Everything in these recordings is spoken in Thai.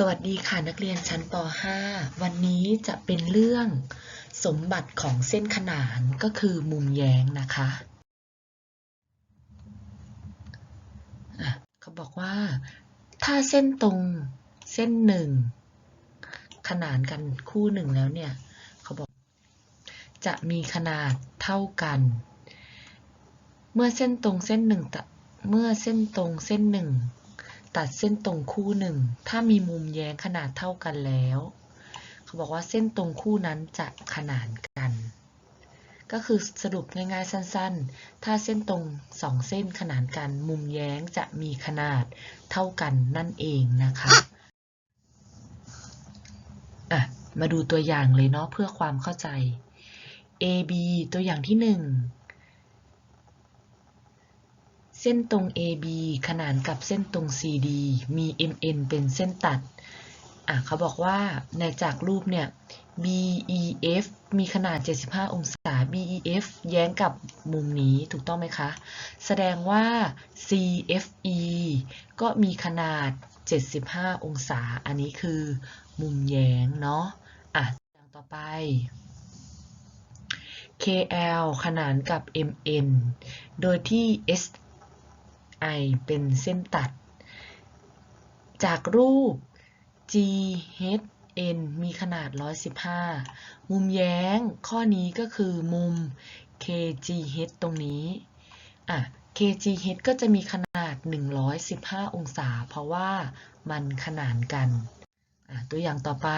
สวัสดีค่ะนักเรียนชั้นป .5 วันนี้จะเป็นเรื่องสมบัติของเส้นขนานก็คือมุมแย้งนะคะะเขาบอกว่า ถ้าเส้นตรงเส้นหนึ่งขนานกันคู่หนึ่งแล้วเนี่ย เขาบอก จะมีขนาดเท่ากัน เมื่อเส้นตรงเส้นหนึ่งเมื่อเส้นตรงเส้นหนึ่ง ตัดเส้นตรงคู่หนึ่ง ถ้ามีมุมแย้งขนาดเท่ากันแล้ว เขาบอกว่าเส้นตรงคู่นั้นจะขนานกัน ก็คือสรุปง่ายๆสั้นๆ ถ้าเส้นตรงสองเส้นขนานกัน มุมแย้งจะมีขนาดเท่ากันนั่นเองนะคะอะมาดูตัวอย่างเลยเนาะเพื่อความเข้าใจ AB ตัวอย่างที่หนึ่ง เส้นตรง AB ขนานกับเส้นตรง CD มี MN เป็นเส้นตัด อะเขาบอกว่าในจากรูปเนี่ย BEF มีขนาด 75 องศา BEF แย้งกับมุมนี้ถูกต้องไหมคะ แสดงว่า CFE ก็มีขนาด 75 องศา อันนี้คือมุมแย้งเนาะ อะอย่างต่อไป KL ขนานกับ MN โดยที่ I เป็นเส้นตัด จากรูป GHN มีขนาด 115 มุมแย้งข้อนี้ก็คือมุม KGH ตรงนี้อะ KGH ก็จะมีขนาด 115 องศา เพราะว่ามันขนานกัน ตัวอย่างต่อไป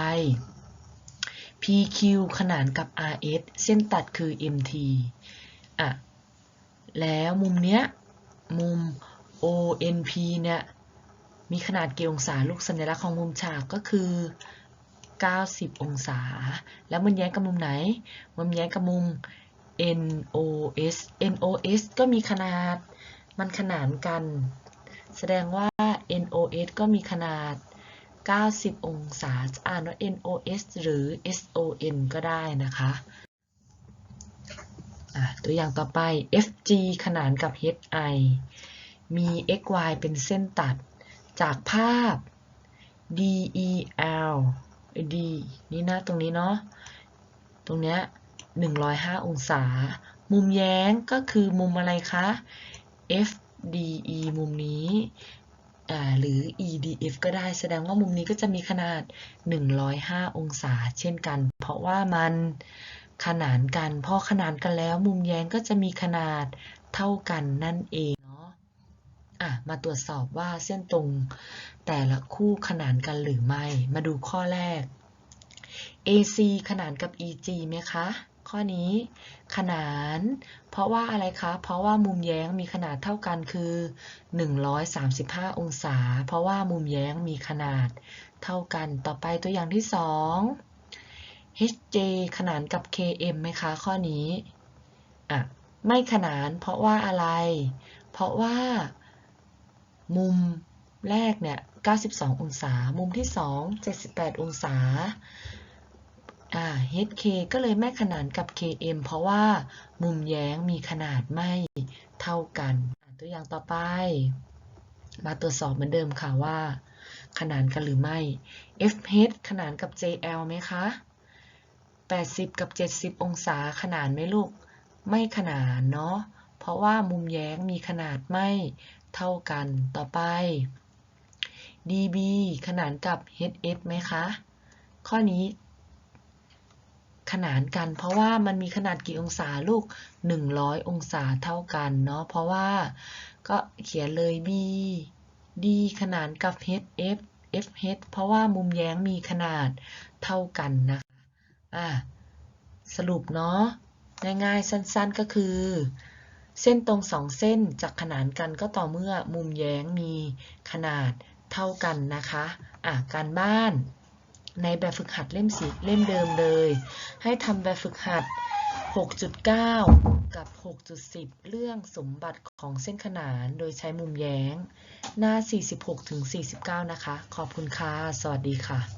PQ ขนานกับ RS เส้นตัดคือ MT อะ แล้วมุมเนี้ย มุม ONP เนี่ย มีขนาดกี่องศาลูกสัญลักษณ์ของมุมฉากก็คือ 90 องศา แล้วมันแย้งกับมุมไหน มันแย้งกับมุม NOS NOS ก็มีขนาด มันขนานกัน แสดงว่า NOS ก็มีขนาด 90 องศา จะอ่านว่า NOS หรือ SON ก็ได้นะคะอะตัวอย่างต่อไป FG ขนานกับ HI มี XY เป็นเส้นตัด จากภาพ DEL D นี่นะตรงนี้เนาะ ตรงเนี้ย105 องศา มุมแย้งก็คือมุมอะไรคะ FDE มุมนี้ หรือ EDF ก็ได้ แสดงว่ามุมนี้ก็จะมีขนาด 105 องศา เช่นกัน เพราะว่ามันขนานกัน พอขนานกันแล้วมุมแย้งก็จะมีขนาดเท่ากันนั่นเอง อะมาตรวจสอบว่าเส้นตรงแต่ละคู่ขนานกันหรือไม่ มาดูข้อแรก AC ขนานกับ EG ไหมคะ ข้อนี้ขนาน เพราะว่าอะไรคะ เพราะว่ามุมแย้งมีขนาดเท่ากันคือ 135 องศา เพราะว่ามุมแย้งมีขนาดเท่ากัน ต่อไปตัวอย่างที่ 2 HJ ขนานกับ KM ไหมคะ ข้อนี้ อะ ไม่ขนานเพราะว่าอะไร เพราะว่า มุมแรกเนี่ย 92 องศา มุมที่ 2 78 องศา อ่า HK ก็เลยไม่ขนานกับ KM เพราะว่ามุมแย้งมีขนาดไม่เท่ากัน ตัวอย่างต่อไป มาตรวจสอบเหมือนเดิมค่ะว่า ขนานกันหรือไม่ FH ขนานกับ JL ไหมคะ 80 กับ 70 องศาขนานไหมลูก ไม่ขนานเนาะ ราะว่ามุมแย้งมีขนาดไม่เท่ากัน ต่อไป DB ขนานกับ HS ไหมคะ ข้อนี้ ขนานกัน เพราะว่ามันมีขนาดกี่องศาลูก 100 องศาเท่ากันเนาะ เพราะว่าก็เขียนเลย B D ขนานกับ HF FH เพราะว่ามุมแย้งมีขนาดเท่ากันนะคะอะสรุปเนาะ ง่ายๆ สั้นๆ ก็คือ เส้นตรงสองเส้นจะขนานกันก็ต่อเมื่อมุมแย้งมีขนาดเท่ากันนะคะอะการบ้าน ในแบบฝึกหัดเล่มสีเล่มเดิมเลย ให้ทำแบบฝึกหัด 6.9 กับ 6.10 เรื่องสมบัติของเส้นขนานโดยใช้มุมแย้ง หน้า 46-49 นะคะ ขอบคุณค่ะ สวัสดีค่ะ